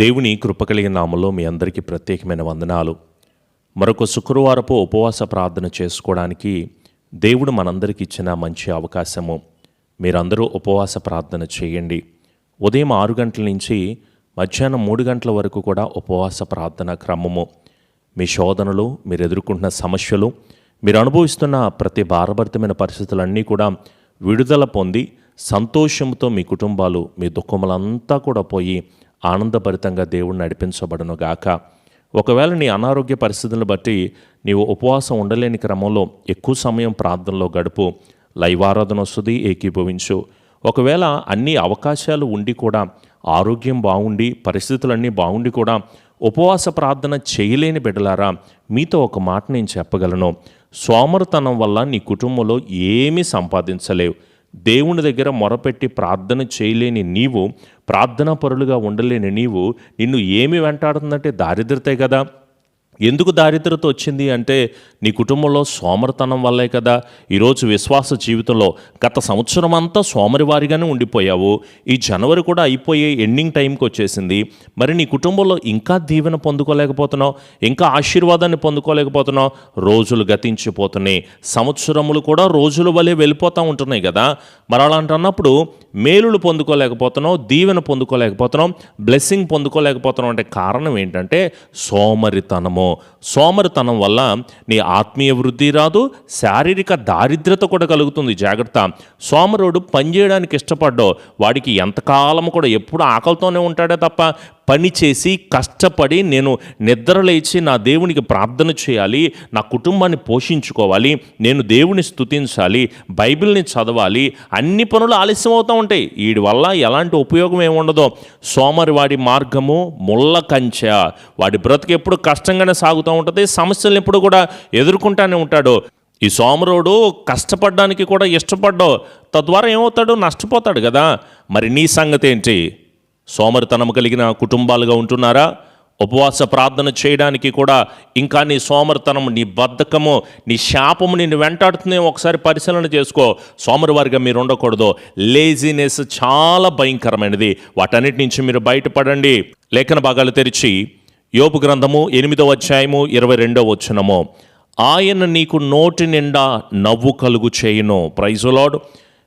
దేవుని కృపకలిగిన నామలో మీ అందరికీ ప్రత్యేకమైన వందనాలు. మరొక శుక్రవారపు ఉపవాస ప్రార్థన చేసుకోవడానికి దేవుడు మనందరికి ఇచ్చిన మంచి అవకాశము. మీరందరూ ఉపవాస ప్రార్థన చేయండి. ఉదయం ఆరు గంటల నుంచి మధ్యాహ్నం మూడు గంటల వరకు కూడా ఉపవాస ప్రార్థన క్రమము. మీ శోధనలు మీరు ఎదుర్కొంటున్న సమస్యలు మీరు అనుభవిస్తున్న ప్రతి భారభరితమైన పరిస్థితులన్నీ కూడా విడుదల పొంది సంతోషంతో మీ కుటుంబాలు మీ దుఃఖములంతా కూడా పోయి ఆనందభరితంగా దేవుడు నడిపించబడను గాక. ఒకవేళ నీ అనారోగ్య పరిస్థితులను బట్టి నీవు ఉపవాసం ఉండలేని క్రమంలో ఎక్కువ సమయం ప్రార్థనలో గడుపు లైవారాధన వస్తుంది ఏకీభవించు. ఒకవేళ అన్ని అవకాశాలు ఉండి కూడా ఆరోగ్యం బాగుండి పరిస్థితులన్నీ బాగుండి కూడా ఉపవాస ప్రార్థన చేయలేని బిడ్డలారా మీతో ఒక మాట నేను చెప్పగలను. సోమరతనం వల్ల నీ కుటుంబంలో ఏమీ సంపాదించలేవు. దేవుని దగ్గర మొరపెట్టి ప్రార్థన చేయలేని నీవు ప్రార్థనా పరులుగా ఉండలేని నీవు నిన్ను ఏమి వెంటాడుతుందంటే దారిద్రతే కదా. ఎందుకు దారిద్రత వచ్చింది అంటే నీ కుటుంబంలో సోమరితనం వల్లే కదా. ఈరోజు విశ్వాస జీవితంలో గత సంవత్సరం అంతా సోమరివారిగానే ఉండిపోయావు. ఈ జనవరి కూడా అయిపోయే ఎండింగ్ టైంకి వచ్చేసింది. మరి నీ కుటుంబంలో ఇంకా దీవెన పొందుకోలేకపోతున్నావు? ఇంకా ఆశీర్వాదాన్ని పొందుకోలేకపోతున్నావు? రోజులు గతించిపోతున్నాయి. సంవత్సరములు కూడా రోజుల వలె వెళ్ళిపోతూ ఉంటున్నాయి కదా. మరి అలాంటి అన్నప్పుడు మేలులు పొందుకోలేకపోతున్నావు దీవెన పొందుకోలేకపోతున్నాం బ్లెస్సింగ్ పొందుకోలేకపోతున్నాం అంటే కారణం ఏంటంటే సోమరితనము. 뭐 సోమరితనం వల్ల నీ ఆత్మీయ వృద్ధి రాదు శారీరక దారిద్రత కూడా కలుగుతుంది. జాగ్రత్త. సోమరుడు పనిచేయడానికి ఇష్టపడ్డో వాడికి ఎంతకాలం కూడా ఎప్పుడు ఆకలితోనే ఉంటాడే తప్ప పని చేసి కష్టపడి నేను నిద్ర లేచి నా దేవునికి ప్రార్థన చేయాలి నా కుటుంబాన్ని పోషించుకోవాలి నేను దేవుని స్థుతించాలి బైబిల్ని చదవాలి అన్ని పనులు ఆలస్యం అవుతూ ఉంటాయి. వీడి వల్ల ఎలాంటి ఉపయోగం ఏమి సోమరి వాడి మార్గము ముళ్ళ కంచె. వాడి బ్రతుకు ఎప్పుడు కష్టంగానే సాగుతూ ఉంటుంది సమస్యలను ఎప్పుడు కూడా ఎదుర్కొంటానే ఉంటాడు. ఈ సోమరుడు కష్టపడడానికి కూడా ఇష్టపడ్డావు. తద్వారా ఏమవుతాడు? నష్టపోతాడు కదా. మరి నీ సంగతి ఏంటి? సోమరితనం కలిగిన కుటుంబాలుగా ఉంటున్నారా? ఉపవాస ప్రార్థన చేయడానికి కూడా ఇంకా నీ సోమరితనం నీ బద్ధకము నీ శాపము నిన్ను వెంటాడుతుందే ఒకసారి పరిశీలన చేసుకో. సోమరివారిగా మీరు ఉండకూడదు. లేజినెస్ చాలా భయంకరమైనది. వాటన్నిటి నుంచి మీరు బయటపడండి. లేఖన భాగాలు తెరిచి యోపు గ్రంథము ఎనిమిదో అధ్యాయము ఇరవై రెండవ వచనము. ఆయన నీకు నోటి నిండా నవ్వు కలుగు చేయును. ప్రైజులాడ్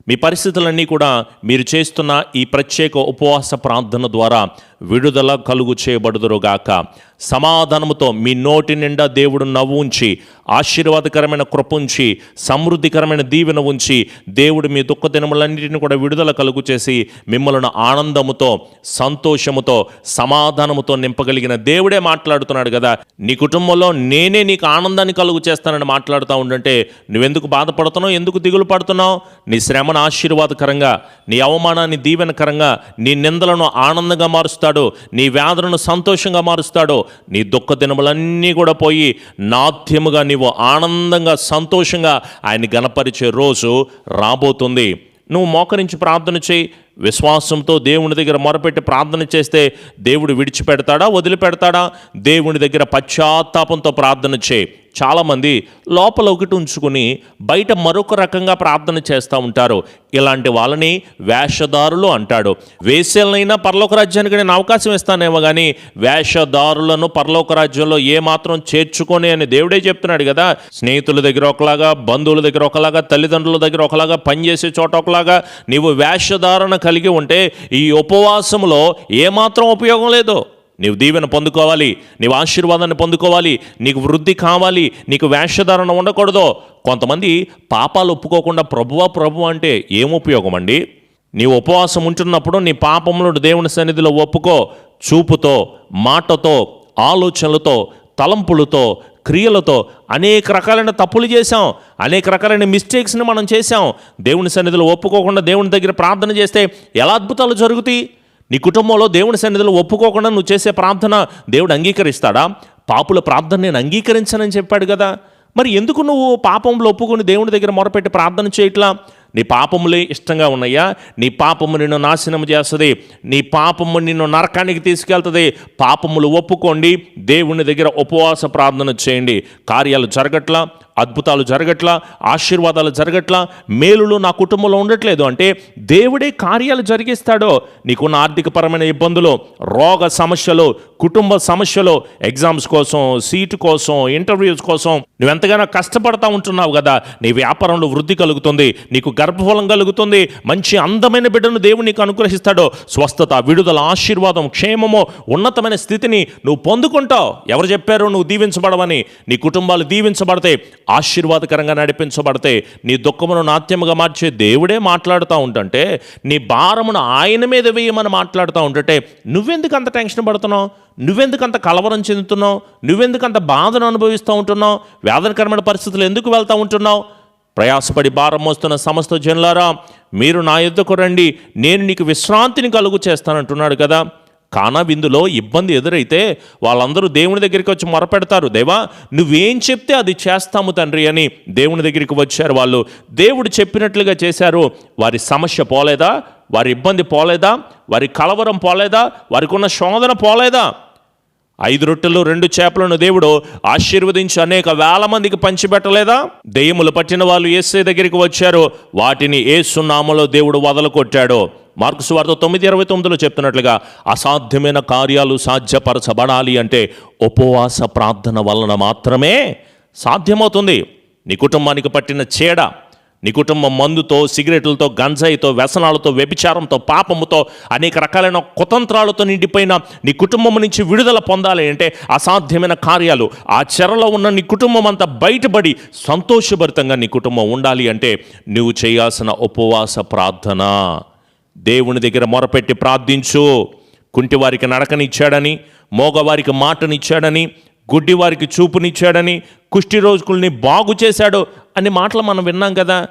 మీ పరిస్థితులన్నీ కూడా మీరు చేస్తున్న ఈ ప్రత్యేక ఉపవాస ప్రార్థన ద్వారా విడుదల కలుగు చేయబడుదురుగాక. సమాధానముతో మీ నోటి నిండా దేవుడు నవ్వు ఉంచి ఆశీర్వాదకరమైన కృప ఉంచి సమృద్ధికరమైన దీవెన ఉంచి దేవుడు మీ దుఃఖ దినములన్నింటిని కూడా విడుదల కలుగు చేసి మిమ్మల్ని ఆనందముతో సంతోషముతో సమాధానముతో నింపగలిగిన దేవుడే మాట్లాడుతున్నాడు కదా. నీ కుటుంబంలో నేనే నీకు ఆనందాన్ని కలుగు చేస్తానని మాట్లాడుతూ ఉండంటే నువ్వెందుకు బాధపడుతున్నావు? ఎందుకు దిగులు పడుతున్నావు? నీ శ్రమను ఆశీర్వాదకరంగా నీ అవమానాన్ని దీవెనకరంగా నీ నిందలను ఆనందంగా మారుస్తాడు నీ వ్యాధులను సంతోషంగా మారుస్తాడో నీ దుఃఖ దినములన్నీ కూడా పోయి నాట్యముగా నీవు ఆనందంగా సంతోషంగా ఆయన గణపరిచే రోజు రాబోతుంది. నువ్వు మోకరించి ప్రార్థన చేయి. విశ్వాసంతో దేవుని దగ్గర మొరపెట్టి ప్రార్థన చేస్తే దేవుడు విడిచిపెడతాడా వదిలిపెడతాడా? దేవుని దగ్గర పశ్చాత్తాపంతో ప్రార్థన చేయి. చాలామంది లోపల ఒకటి ఉంచుకుని బయట మరొక రకంగా ప్రార్థన చేస్తూ ఉంటారు. ఇలాంటి వాళ్ళని వేషధారులు అంటాడు. వేశ్యలనైనా పరలోక రాజ్యానికి నేను అవకాశం ఇస్తానేమో కానీ వేషధారులను పరలోక రాజ్యంలో ఏమాత్రం చేర్చుకొని అని దేవుడే చెప్తున్నాడు కదా. స్నేహితుల దగ్గర ఒకలాగా బంధువుల దగ్గర ఒకలాగా తల్లిదండ్రుల దగ్గర ఒకలాగా పనిచేసే చోట ఒకలాగా నీవు వేషధారణ కలిగి ఉంటే ఈ ఉపవాసంలో ఏమాత్రం ఉపయోగం లేదు. నీవు దీవెన పొందుకోవాలి నీవు ఆశీర్వాదాన్ని పొందుకోవాలి నీకు వృద్ధి కావాలి నీకు వేషధారణ ఉండకూడదు. కొంతమంది పాపాలు ఒప్పుకోకుండా ప్రభువా ప్రభు అంటే ఏం ఉపయోగం అండి? నీవు ఉపవాసం ఉంటున్నప్పుడు నీ పాపములను దేవుని సన్నిధిలో ఒప్పుకో చూపుతో మాటతో ఆలోచనలతో తలంపులతో క్రియలతో అనేక రకాలైన తప్పులు చేశాం అనేక రకాలైన మిస్టేక్స్ని మనం చేశాం. దేవుని సన్నిధిలో ఒప్పుకోకుండా దేవుని దగ్గర ప్రార్థన చేస్తే ఎలా అద్భుతాలు జరుగుతాయి? నీ కుటుంబంలో దేవుని సన్నిధిలో ఒప్పుకోకుండా నువ్వు చేసే ప్రార్థన దేవుడు అంగీకరిస్తాడా? పాపుల ప్రార్థన నేను అంగీకరించనని చెప్పాడు కదా. మరి ఎందుకు నువ్వు పాపంలో ఒప్పుకొని దేవుని దగ్గర మొరపెట్టి ప్రార్థన చేయట్లా? నీ పాపములే ఇష్టంగా ఉన్నాయా? నీ పాపము నిన్ను నాశనం చేస్తుంది. నీ పాపము నిన్ను నరకానికి తీసుకెళ్తుంది. పాపములు ఒప్పుకోండి. దేవుని దగ్గర ఉపవాస ప్రార్థన చేయండి. కార్యాలు జరగట్లా? అద్భుతాలు జరగట్లా ఆశీర్వాదాలు జరగట్లా మేలులు నా కుటుంబంలో ఉండట్లేదు. అంటే దేవుడే కార్యాలు జరిగిస్తాడో నీకున్న ఆర్థికపరమైన ఇబ్బందులు రోగ సమస్యలు కుటుంబ సమస్యలు ఎగ్జామ్స్ కోసం సీటు కోసం ఇంటర్వ్యూస్ కోసం నువ్వు ఎంతగానో కష్టపడతా ఉంటున్నావు కదా నీ వ్యాపారంలో వృద్ధి కలుగుతుంది నీకు గర్భఫలం కలుగుతుంది మంచి అందమైన బిడ్డను దేవుడు నీకు అనుగ్రహిస్తాడో స్వస్థత విడుదల ఆశీర్వాదం క్షేమము ఉన్నతమైన స్థితిని నువ్వు పొందుకుంటావు. ఎవరు చెప్పారు నువ్వు దీవించబడవని? నీ కుటుంబాలు దీవించబడితే ఆశీర్వాదకరంగా నడిపించబడతాయి నీ దుఃఖమును నాట్యముగా మార్చే దేవుడే మాట్లాడుతూ ఉంటుంటే నీ భారమును ఆయన మీద వేయమని మాట్లాడుతూ ఉంటుంటే నువ్వెందుకు అంత టెన్షన్ పడుతున్నావు? నువ్వెందుకు అంత కలవరం చెందుతున్నావు? నువ్వెందుకు అంత బాధను అనుభవిస్తూ ఉంటున్నావు? వేదనకరమైన పరిస్థితులు ఎందుకు వెళ్తూ ఉంటున్నావు? ప్రయాసపడి భారం మోస్తున్న సమస్త జనులారా మీరు నా యుద్ధకు రండి నేను నీకు విశ్రాంతిని కలుగు చేస్తానంటున్నాడు కదా. కానా విందులో ఇబ్బంది ఎదురైతే వాళ్ళందరూ దేవుని దగ్గరికి వచ్చి మొరపెడతారు. దేవా నువ్వేం చెప్తే అది చేస్తాము తండ్రి అని దేవుని దగ్గరికి వచ్చారు వాళ్ళు. దేవుడు చెప్పినట్లుగా చేశారు. వారి సమస్య పోలేదా? వారి ఇబ్బంది పోలేదా? వారి కలవరం పోలేదా? వారికి ఉన్న శోధన పోలేదా? ఐదు రొట్టెలు రెండు చేపలను దేవుడు ఆశీర్వదించి అనేక వేల మందికి పంచిపెట్టలేదా? దెయ్యములు పట్టిన వాళ్ళు ఏసే దగ్గరికి వచ్చారు. వాటిని ఏసునామలో దేవుడు వదలకొట్టాడు. మార్కు సువార్త తొమ్మిది ఇరవై తొమ్మిదిలో చెప్తున్నట్లుగా అసాధ్యమైన కార్యాలు సాధ్యపరచబడాలి అంటే ఉపవాస ప్రార్థన వలన మాత్రమే సాధ్యమవుతుంది. నీ కుటుంబానికి పట్టిన చీడ నీ కుటుంబం మందుతో సిగరెట్లతో గంజాయితో వ్యసనాలతో వ్యభిచారంతో పాపముతో అనేక రకాలైన కుతంత్రాలతో నిండిపోయిన నీ కుటుంబం నుంచి విడుదల పొందాలి అంటే అసాధ్యమైన కార్యాలు. ఆ చెరలో ఉన్న నీ కుటుంబం అంతా బయటపడి సంతోషభరితంగా నీ కుటుంబం ఉండాలి అంటే నువ్వు చేయాల్సిన ఉపవాస ప్రార్థన. దేవుని దగ్గర మొరపెట్టి ప్రార్థించు. కుంటివారికి నడకనిచ్చాడని మోగవారికి మాటనిచ్చాడని గుడ్డివారికి చూపునిచ్చాడని కుష్టి రోజుకుల్ని బాగు చేశాడు అనే మాటలు మనం విన్నాం కదా.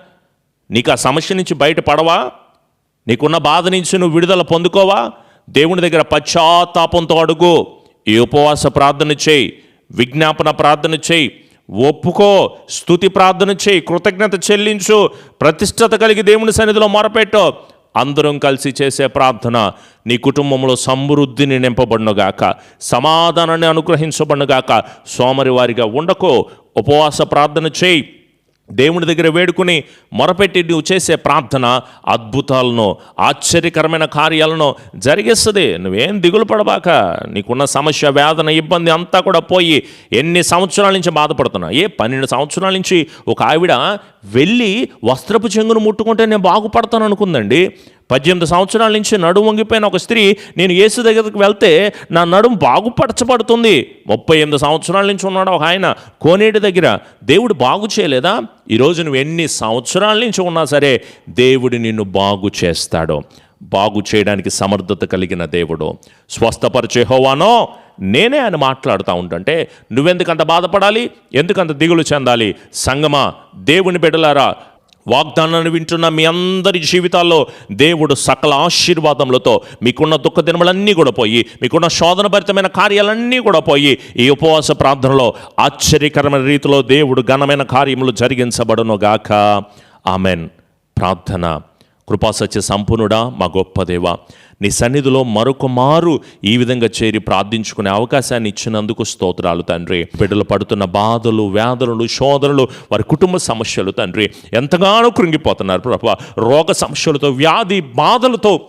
నీకు ఆ సమస్య నుంచి బయటపడవా? నీకున్న బాధ నుంచి నువ్వు విడుదల పొందుకోవా? దేవుని దగ్గర పశ్చాత్తాపంతో అడుగు. ఈ ఉపవాస ప్రార్థన చేయి విజ్ఞాపన ప్రార్థన చేయి ఒప్పుకో స్థుతి ప్రార్థన చేయి కృతజ్ఞత చెల్లించు ప్రతిష్టత కలిగి దేవుని సన్నిధిలో మొరపెట్టు. అందరం కలిసి చేసే ప్రార్థన నీ కుటుంబంలో సమృద్ధిని నింపబడినగాక సమాధానాన్ని అనుగ్రహించబడినగాక సోమరి వారిగా ఉండకో ఉపవాస ప్రార్థన చేయి. దేవుని దగ్గర వేడుకుని మొరపెట్టి నువ్వు చేసే ప్రార్థన అద్భుతాలను ఆశ్చర్యకరమైన కార్యాలను జరిగిస్తుంది. నువ్వేం దిగులు పడబాక. నీకున్న సమస్య వేదన ఇబ్బంది అంతా కూడా పోయి ఎన్ని సంవత్సరాల నుంచి బాధపడుతున్నా? ఏ పన్నెండు సంవత్సరాల నుంచి ఒక ఆవిడ వెళ్ళి వస్త్రపు చెంగును ముట్టుకుంటే నేను బాగుపడతాను అనుకుందండి. పద్దెనిమిది సంవత్సరాల నుంచి నడుము వంగిపోయిన ఒక స్త్రీ నేను యేసు దగ్గరికి వెళ్తే నా నడుము బాగుపరచబడుతుంది. ముప్పై ఎనిమిది సంవత్సరాల నుంచి ఉన్నాడు ఒక ఆయన కోనేటి దగ్గర. దేవుడు బాగు చేయలేదా? ఈరోజు నువ్వు ఎన్ని సంవత్సరాల నుంచి ఉన్నా సరే దేవుడు నిన్ను బాగు చేస్తాడు. బాగు చేయడానికి సమర్థత కలిగిన దేవుడు. స్వస్థపరిచే హోవానో నేనే ఆయన మాట్లాడుతూ ఉంటుంటే నువ్వెందుకంత బాధపడాలి? ఎందుకంత దిగులు చెందాలి? సంగమా దేవుని బిడ్డలారా వాగ్దానాన్ని వింటున్న మీ అందరి జీవితాల్లో దేవుడు సకల ఆశీర్వాదములతో మీకున్న దుఃఖ దినములన్నీ కూడా పోయి మీకున్న శోధనభరితమైన కార్యాలన్నీ కూడా పోయి ఈ ఉపవాస ప్రార్థనలో ఆశ్చర్యకరమైన రీతిలో దేవుడు ఘనమైన కార్యములు జరిగించబడును గాక ఆమెన్. ప్రార్థన. కృపాసత్య సంపూర్ణుడా మా గొప్ప దేవ. నీ సన్నిధిలో మరొక మారు ఈ విధంగా చేరి ప్రార్థించుకునే అవకాశాన్ని ఇచ్చినందుకు స్తోత్రాలు తండ్రి. బిడ్డలు పడుతున్న బాధలు వ్యాధులు శోధనలు వారి కుటుంబ సమస్యలు తండ్రి. ఎంతగానో కృంగిపోతున్నారు ప్రభా. రోగ సమస్యలతో వ్యాధి బాధలతో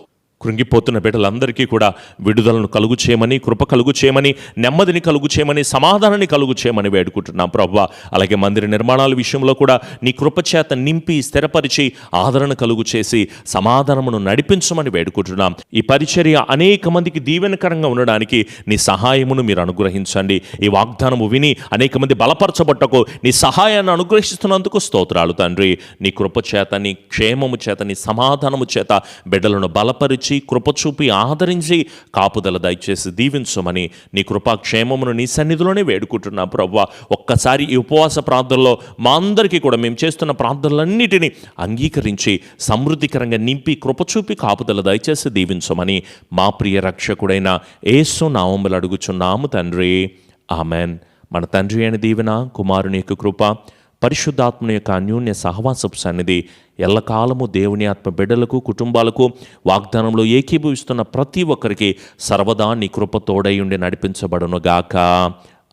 కృంగిపోతున్న బిడ్డలందరికీ కూడా విడుదలను కలుగు చేయమని కృప కలుగు చేయమని నెమ్మదిని కలుగు చేయమని సమాధానాన్ని కలుగు చేయమని వేడుకుంటున్నాం ప్రభు. అలాగే మందిర నిర్మాణాల విషయంలో కూడా నీ కృపచేత నింపి స్థిరపరిచి ఆదరణ కలుగు చేసి సమాధానమును నడిపించమని వేడుకుంటున్నాం. ఈ పరిచర్య అనేక మందికి దీవెనకరంగా ఉండడానికి నీ సహాయమును మీరు అనుగ్రహించండి. ఈ వాగ్దానము విని అనేక మంది బలపరచబట్టకు నీ సహాయాన్ని అనుగ్రహిస్తున్నందుకు స్తోత్రాలు తండ్రి. నీ కృప చేత నీ క్షేమము చేత నీ సమాధానము చేత బిడ్డలను బలపరిచి కృప కృపచూపి ఆదరించి కాపుదల దయచేసి దీవించమని నీ కృపా క్షేమమును నీ సన్నిధిలోనే వేడుకుంటున్నా ప్రవ్వ. ఒక్కసారి ఈ ఉపవాస ప్రార్థనలో మా అందరికీ కూడా మేము చేస్తున్న ప్రార్థనలన్నిటినీ అంగీకరించి సమృద్ధికరంగా నింపి కృపచూపి కాపుదల దయచేసి దీవించమని మా ప్రియ రక్షకుడైన ఏసు నామములు అడుగుచున్నాము తండ్రి. ఆమెన్. మన తండ్రి అయిన దీవెన కుమారుని యొక్క కృప పరిశుద్ధాత్మ యొక్క అన్యోన్య సహవాసపు సన్నిధి ఎల్లకాలము దేవుని ఆత్మ బిడ్డలకు కుటుంబాలకు వాగ్దానంలో ఏకీభవిస్తున్న ప్రతి ఒక్కరికి సర్వదా నీ కృపతోడై ఉండి నడిపించబడునుగాక.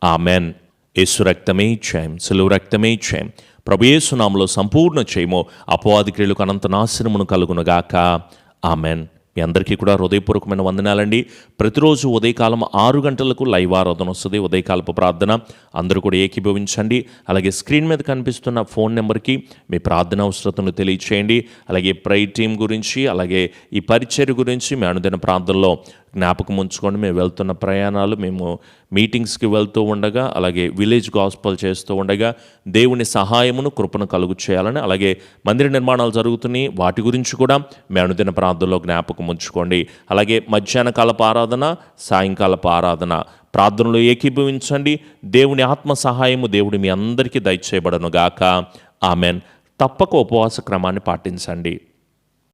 ఆమెన్. యేసు రక్తమే చేయం సులువు రక్తమే చేయం ప్రభుయేసునామలో సంపూర్ణ చేయము అపవాది క్రియలకు అనంత నాశనమును కలుగునుగాక. ఆమెన్. మీ అందరికీ కూడా హృదయపూర్వకమైన వందనాలండి. ప్రతిరోజు ఉదయకాలం ఆరు గంటలకు లైవ్ ఆరాధన వస్తుంది. ఉదయకాలపు ప్రార్థన అందరూ కూడా ఏకీభవించండి. అలాగే స్క్రీన్ మీద కనిపిస్తున్న ఫోన్ నెంబర్కి మీ ప్రార్థన అవసరతను తెలియచేయండి. అలాగే ప్రై టీం గురించి అలాగే ఈ పరిచర్య గురించి మీ అనుదిన ప్రార్థనలో జ్ఞాపకం ఉంచుకోండి. మేము వెళ్తున్న ప్రయాణాలు మేము మీటింగ్స్కి వెళ్తూ ఉండగా అలాగే విలేజ్ గాస్పల్ చేస్తూ ఉండగా దేవుని సహాయమును కృపను కలుగు చేయాలని అలాగే మందిర నిర్మాణాలు జరుగుతున్నాయి. వాటి గురించి కూడా మీ అనుదిన ప్రార్థనలో జ్ఞాపకం ఉంచుకోండి. అలాగే మధ్యాహ్న కాలపు ఆరాధన సాయంకాలపు ఆరాధన ప్రార్థనలో ఏకీభవించండి. దేవుని ఆత్మ సహాయము దేవుడు మీ అందరికీ దయచేయబడను గాక ఆమెన్. తప్పక ఉపవాస క్రమాన్ని పాటించండి.